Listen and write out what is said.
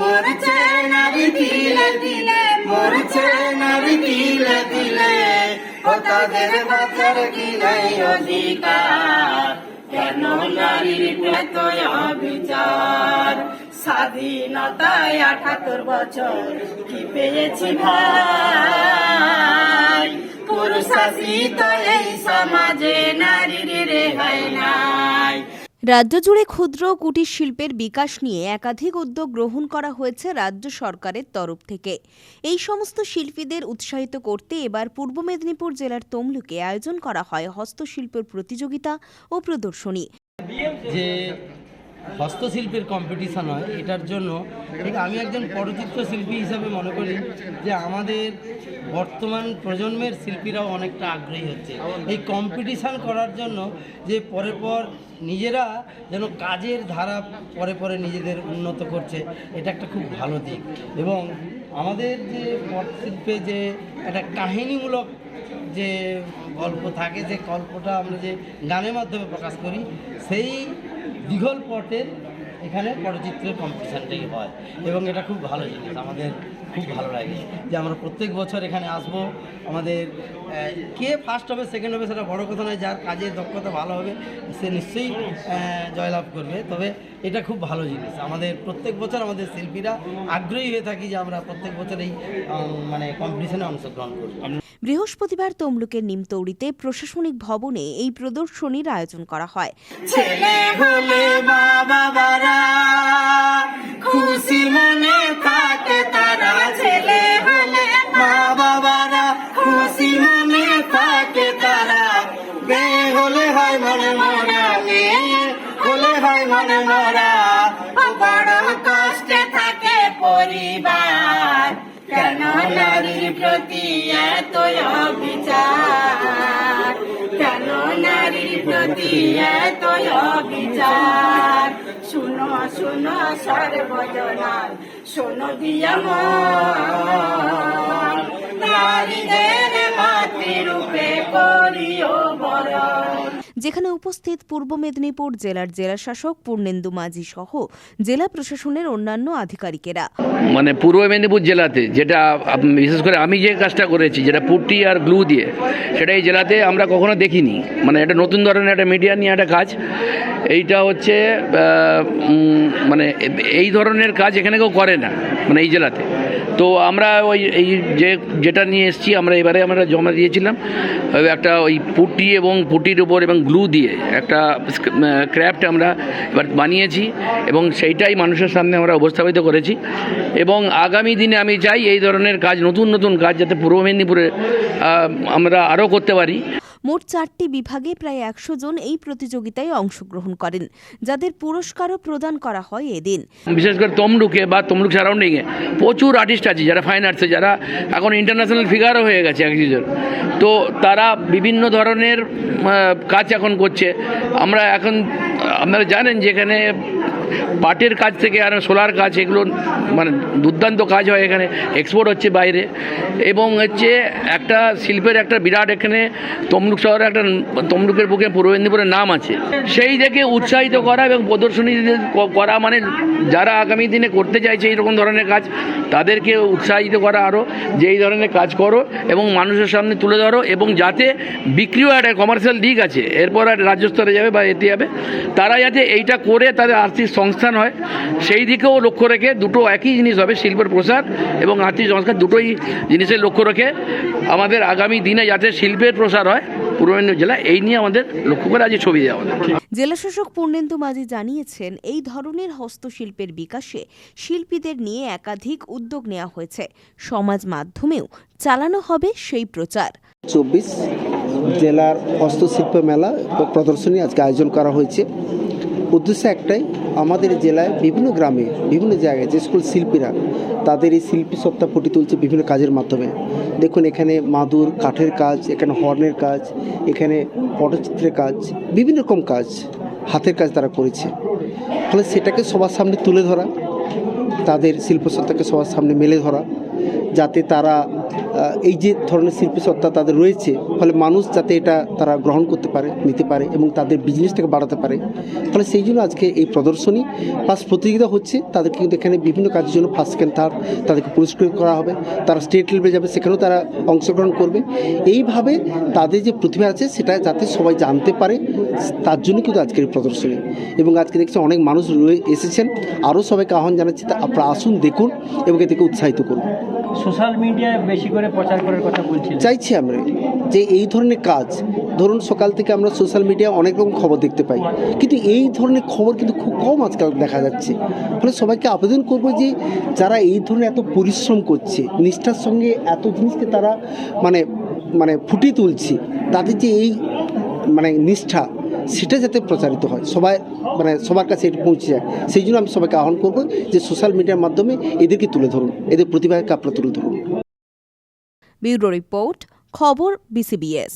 মরছে নারী দিলে দিলে, মরছে নারী দিলে দিলে, ও তাদের বাঁচার কি নাই অধিকার? কেন নারীর এত অবিচার? স্বাধীনতায় আঠাত্তর বছর কি পেয়েছি ভাই? পুরুষ শাসিত এই সমাজে নারীর রেহাই নাই। রাজ্য জুড়ে ক্ষুদ্র কুটির শিল্পের বিকাশ নিয়ে একাধিক উদ্যোগ গ্রহণ করা হয়েছে রাজ্য সরকারের তরফ থেকে। এই সমস্ত শিল্পীদের উৎসাহিত করতে এবার পূর্ব মেদিনীপুর জেলার তমলুকে আয়োজন করা হয় হস্তশিল্পের প্রতিযোগিতা ও প্রদর্শনী। হস্তশিল্পের কম্পিটিশান হয়, এটার জন্য আমি একজন পরচিত্র শিল্পী হিসাবে মনে করি যে আমাদের বর্তমান প্রজন্মের শিল্পীরাও অনেকটা আগ্রহী হচ্ছে। এই কম্পিটিশান করার জন্য যে পরে পর নিজেরা যেন কাজের ধারা পরে পরে নিজেদের উন্নত করছে, এটা একটা খুব ভালো দিক। এবং আমাদের যে পটশিল্পে যে একটা কাহিনীমূলক যে গল্প থাকে, যে গল্পটা আমরা যে গানের মাধ্যমে প্রকাশ করি, সেই দীঘল পটের এখানে পটচিত্রের কম্পিটিশানটাই হয়। এবং এটা খুব ভালো জিনিস, আমাদের খুব ভালো লাগে যে আমরা প্রত্যেক বছর এখানে আসব। আমাদের কে ফার্স্ট হবে সেকেন্ড হবে সেটা বড় কথা নয়, যার কাজের দক্ষতা ভালো হবে, সে নিশ্চয়ই জয়লাভ করবে। তবে এটা খুব ভালো জিনিস, আমাদের প্রত্যেক বছর আমাদের শিল্পীরা আগ্রহী হয়ে থাকি যে আমরা প্রত্যেক বছর এই মানে কম্পিটিশনে অংশগ্রহণ করব। বৃহস্পতিবার তমলুকের নিমতৌড়িতে প্রশাসনিক ভবনে এই প্রদর্শনীর আয়োজন করা হয়। ছেলে হলে মা বাবারা হলে মা বাবারা হলে হয় হলে হয় থাকে পরিবার। কেন নারীর প্রতি এত অবিচার। কেন নারীর প্রতি এত অবিচার। শুনো শুনো সর্বজনার, শোনো দিয়া নারীদের মাতৃরূপে করিও বরণ। যেখানে উপস্থিত পূর্ব মেদিনীপুর জেলার জেলাশাসক পূর্ণেন্দু মাঝি সহ জেলা প্রশাসনের অন্যান্য আধিকারিকেরা। মানে পূর্ব মেদিনীপুর জেলাতে যেটা বিশেষ করে আমি যে কাজটা করেছি, যেটা পুটি আর গ্লু দিয়ে, সেটা এই জেলাতে আমরা কখনো দেখিনি। মানে এটা নতুন ধরনের একটা মিডিয়া নিয়ে একটা কাজ। এইটা হচ্ছে মানে এই ধরনের কাজ এখানে কেউ করে না মানে এই জেলাতে। তো আমরা ওই, এই যে, যেটা নিয়ে এসেছি, আমরা এবারে আমরা জমা দিয়েছিলাম একটা ওই পুটি এবং পুটির উপর এবং গ্লু দিয়ে একটা ক্র্যাফট আমরা এবার বানিয়েছি এবং সেইটাই মানুষের সামনে আমরা উপস্থাপিত করেছি। এবং আগামী দিনে আমি চাই এই ধরনের কাজ, নতুন নতুন কাজ যাতে পূর্ব মেদিনীপুরে আমরা আরও করতে পারি। মোট চারটি বিভাগে প্রায় একশো জন এই প্রতিযোগিতায় অংশগ্রহণ করেন, যাদের পুরস্কারও প্রদান করা হয় এদিন। বিশেষ করে তমলুকে বা তমলুক সারাউন্ডিংয়ে প্রচুর আর্টিস্ট আছে, যারা ফাইন আর্টসে যারা এখন ইন্টারন্যাশনাল ফিগারও হয়ে গেছে এক একজন তো তারা বিভিন্ন ধরনের কাজ এখন করছে। আমরা এখন, আপনারা জানেন যেখানে পাটের কাজ থেকে আর সোলার কাজ, এগুলো মানে দুর্দান্ত কাজ হয় এখানে এক্সপোর্ট হচ্ছে বাইরে। এবং হচ্ছে একটা শিল্পের একটা বিরাট এখানে তমলুক শহরে একটা তমলুকের বুকে পূর্ব মেদিনীপুরের নাম আছে। সেই থেকে উৎসাহিত করা এবং প্রদর্শনী করা মানে যারা আগামী দিনে করতে চাইছে এইরকম ধরনের কাজ, তাদেরকে উৎসাহিত করা আরও যে এই ধরনের কাজ করো এবং মানুষের সামনে তুলে ধরো এবং যাতে বিক্রিও একটা কমার্শিয়াল দিক আছে। এরপর আর রাজ্য স্তরে যাবে বা এতে যাবে। তারা যাতে এইটা করে তাদের আর্থিক সংস্থান হয় সেই দিকেও লক্ষ্য রেখে দুটো একই জিনিস হবে শিল্পের প্রসার এবং আর্থিক সংস্কার দুটোই জিনিসের লক্ষ্য রেখে আমাদের আগামী দিনে যাতে শিল্পের প্রসার হয় পূর্ব মেদিনীপুর জেলা এই নিয়ে আমাদের লক্ষ্য করে আজ এই ছবি দেওয়া আমাদের জেলাশাসক পূর্ণেন্দু মাঝি জানিয়েছেন এই ধরনের হস্তশিল্পের বিকাশে শিল্পীদের নিয়ে একাধিক উদ্যোগ নেওয়া হয়েছে। সমাজ মাধ্যমেও চালানো হবে সেই প্রচার। চব্বিশ জেলার হস্তশিল্প মেলা প্রদর্শনী আজকে আয়োজন করা হয়েছে। উদ্দেশ্য একটাই, আমাদের জেলায় বিভিন্ন গ্রামে, বিভিন্ন জায়গায় যে সকল শিল্পীরা, তাদের এই শিল্পী সত্তা ফুটে তুলছে বিভিন্ন কাজের মাধ্যমে। দেখুন, এখানে মাদুর, কাঠের কাজ, এখানে হর্নের কাজ, এখানে পটচিত্রের কাজ, বিভিন্ন রকম কাজ, হাতের কাজ তারা করেছে। ফলে সেটাকে সবার সামনে তুলে ধরা, তাদের শিল্পসত্তাকে সবার সামনে মেলে ধরা, যাতে তারা এই যে ধরনের শিল্পী সত্তা তাদের রয়েছে, ফলে মানুষ যাতে এটা তারা গ্রহণ করতে পারে, নিতে পারে এবং তাদের বিজনেসটাকে বাড়াতে পারে। ফলে সেই জন্য আজকে এই প্রদর্শনী প্লাস প্রতিযোগিতা হচ্ছে, তাদেরকে কিন্তু এখানে বিভিন্ন কাজের জন্য ফার্স্ট সেকেন্ড থার্ড তাদেরকে পুরস্কৃত করা হবে। তারা স্টেট লেভেলে যাবে, সেখানেও তারা অংশগ্রহণ করবে। এইভাবে তাদের যে প্রতিভা আছে, সেটা যাতে সবাই জানতে পারে, তার জন্য কিন্তু আজকের এই প্রদর্শনী। এবং আজকে দেখছি অনেক মানুষ রয়ে এসেছেন। আরও সবাইকে আহ্বান জানাচ্ছি, তা আপনারা আসুন, দেখুন এবং এদেরকে উৎসাহিত করুন। সোশ্যাল মিডিয়ায় বেশি করে প্রচার করার কথা বলছিলেন। চাইছি আমরা যে এই ধরনের কাজ, ধরুন সকাল থেকে আমরা সোশ্যাল মিডিয়ায় অনেক রকম খবর দেখতে পাই, কিন্তু এই ধরনের খবর কিন্তু খুব কম আজকাল দেখা যাচ্ছে। ফলে সবাইকে আবেদন করব যে যারা এই ধরনের এত পরিশ্রম করছে, নিষ্ঠার সঙ্গে এত জিনিসকে তারা মানে মানে ফুটিয়ে তুলছে, তাদের যে এই মানে নিষ্ঠা সেটা যাতে প্রচারিত হয়। সবাই মানে সবার কাছে এটা পৌঁছে যায়। সেই জন্য আমি সবাইকে আহ্বান করব যে সোশ্যাল মিডিয়ার মাধ্যমে এদেরকে তুলে ধরুন, এদের প্রতিভাকে আপনারা তুলে ধরুন। ব্যুরো রিপোর্ট, খবর, বিসিবিএস।